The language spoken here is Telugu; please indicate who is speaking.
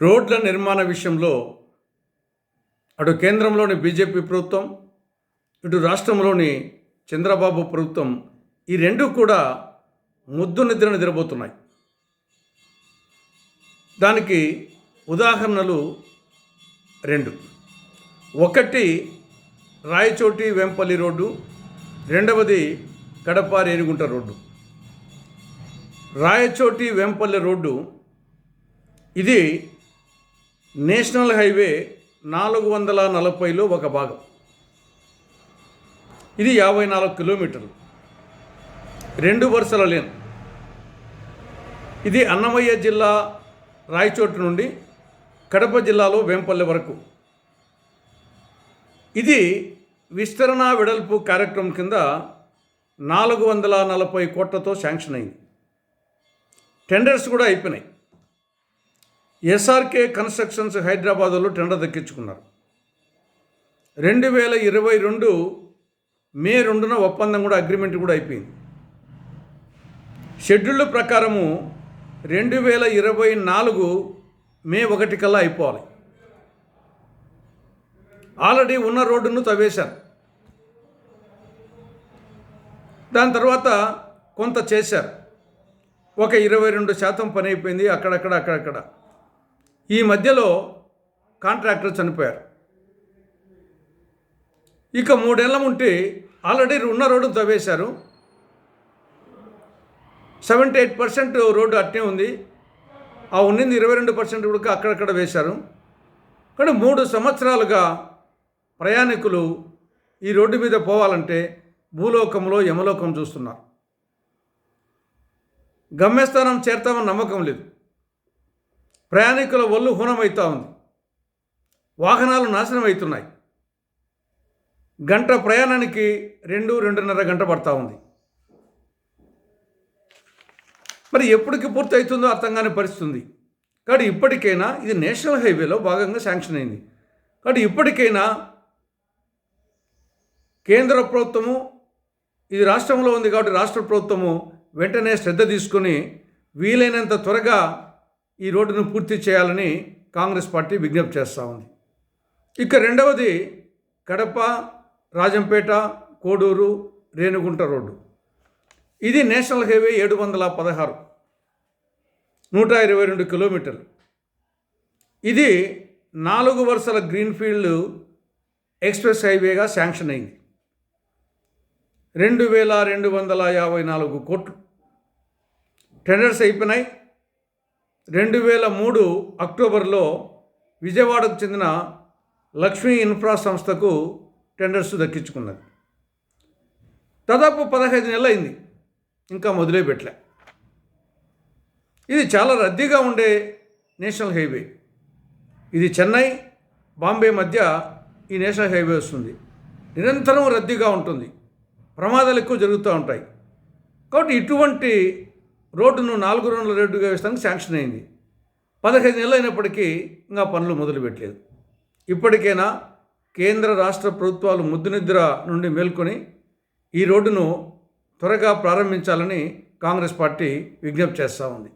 Speaker 1: రోడ్ల నిర్మాణ విషయంలో అటు కేంద్రంలోని బీజేపీ ప్రభుత్వం ఇటు రాష్ట్రంలోని చంద్రబాబు ప్రభుత్వం ఈ రెండు కూడా ముద్దు నిద్ర నిద్రపోతున్నాయి దానికి ఉదాహరణలు రెండు. ఒకటి రాయచోటి వెంపల్లి రోడ్డు రెండవది కడప రేణిగుంట రోడ్డు. రాయచోటి వెంపల్లి రోడ్డు ఇది నేషనల్ హైవే నాలుగు వందల నలభైలో ఒక భాగం. ఇది యాభై నాలుగు కిలోమీటర్లు. రెండు వరుసల లేన్ ఇది అన్నమయ్య జిల్లా రాయచోటు నుండి కడప జిల్లాలో వేంపల్లి వరకు. ఇది విస్తరణ వెడల్పు కార్యక్రమం కింద నాలుగు వందల నలభై కోట్లతో శాంక్షన్ అయింది. టెండర్స్ కూడా అయిపోయినాయి. ఎస్ఆర్కే కన్స్ట్రక్షన్స్ హైదరాబాదులో టెండర్ దక్కించుకున్నారు. రెండు వేల ఇరవై రెండు మే రెండున ఒప్పందం కూడా అగ్రిమెంట్ కూడా అయిపోయింది. షెడ్యూల్ ప్రకారము రెండు వేల ఇరవై నాలుగు మే ఒకటి కల్లా అయిపోవాలి. ఆల్రెడీ ఉన్న రోడ్డును తవ్వేశారు. దాని తర్వాత కొంత చేశారు. ఒక ఇరవై రెండు శాతం పని అయిపోయింది అక్కడక్కడ అక్కడక్కడ. ఈ మధ్యలో కాంట్రాక్టర్ చనిపోయారు. ఇక మూడేళ్ళ ఉంటే ఆల్రెడీ ఉన్న రోడ్డు తవ్వేశారు. సెవెంటీ ఎయిట్ పర్సెంట్ రోడ్డు అట్నే ఉంది. ఆ ఉన్నింది ఇరవై రెండు పర్సెంట్ కూడా అక్కడక్కడ వేశారు. కానీ మూడు సంవత్సరాలుగా ప్రయాణికులు ఈ రోడ్డు మీద పోవాలంటే భూలోకంలో యమలోకం చూస్తున్నారు. గమ్యస్థానం చేరతామని నమ్మకం లేదు. ప్రయాణికుల ఒళ్ళు హూనమవుతూ ఉంది. వాహనాలు నాశనం అవుతున్నాయి గంట ప్రయాణానికి రెండు రెండున్నర గంట పడతా ఉంది. మరి ఎప్పటికి పూర్తి అవుతుందో అర్థం కాని పరిస్థితుంది. కాబట్టి ఇప్పటికైనా ఇది నేషనల్ హైవేలో భాగంగా శాంక్షన్ అయింది. కాబట్టి ఇప్పటికైనా కేంద్ర ప్రభుత్వము ఇది రాష్ట్రంలో ఉంది కాబట్టి రాష్ట్ర ప్రభుత్వము వెంటనే శ్రద్ధ తీసుకొని వీలైనంత త్వరగా ఈ రోడ్డును పూర్తి చేయాలని కాంగ్రెస్ పార్టీ విజ్ఞప్తి చేస్తూ ఉంది. ఇక రెండవది కడప రాజంపేట కోడూరు రేణుగుంట రోడ్డు. ఇది నేషనల్ హైవే ఏడు వందల పదహారు నూట ఇరవై రెండు కిలోమీటర్లు. ఇది నాలుగు వరుసల గ్రీన్ఫీల్డ్ ఎక్స్ప్రెస్ హైవేగా శాంక్షన్ అయింది. రెండు వేల రెండు వందల యాభై నాలుగు కోట్లు టెండర్స్ అయిపోయినాయి. రెండు వేల మూడు అక్టోబర్లో విజయవాడకు చెందిన లక్ష్మీ ఇన్ఫ్రా సంస్థకు టెండర్స్ దక్కించుకున్నది. దాదాపు పదహైదు నెలలు అయింది ఇంకా మొదలే పెట్టలే ఇది చాలా రద్దీగా ఉండే నేషనల్ హైవే. ఇది చెన్నై బాంబే మధ్య ఈ నేషనల్ హైవే వస్తుంది. నిరంతరం రద్దీగా ఉంటుంది. ప్రమాదాలు ఎక్కువ జరుగుతూ ఉంటాయి. కాబట్టి ఇటువంటి రోడ్డును నాలుగు రోజుల రోడ్డుగా వేస్తానికి శాంక్షన్ అయింది. పదహైదు నెలలు అయినప్పటికీ ఇంకా పనులు మొదలుపెట్టలేదు. ఇప్పటికైనా కేంద్ర రాష్ట్ర ప్రభుత్వాలు ముద్దునిద్ర నుండి మేల్కొని ఈ రోడ్డును త్వరగా ప్రారంభించాలని కాంగ్రెస్ పార్టీ విజ్ఞప్తి చేస్తూ ఉంది.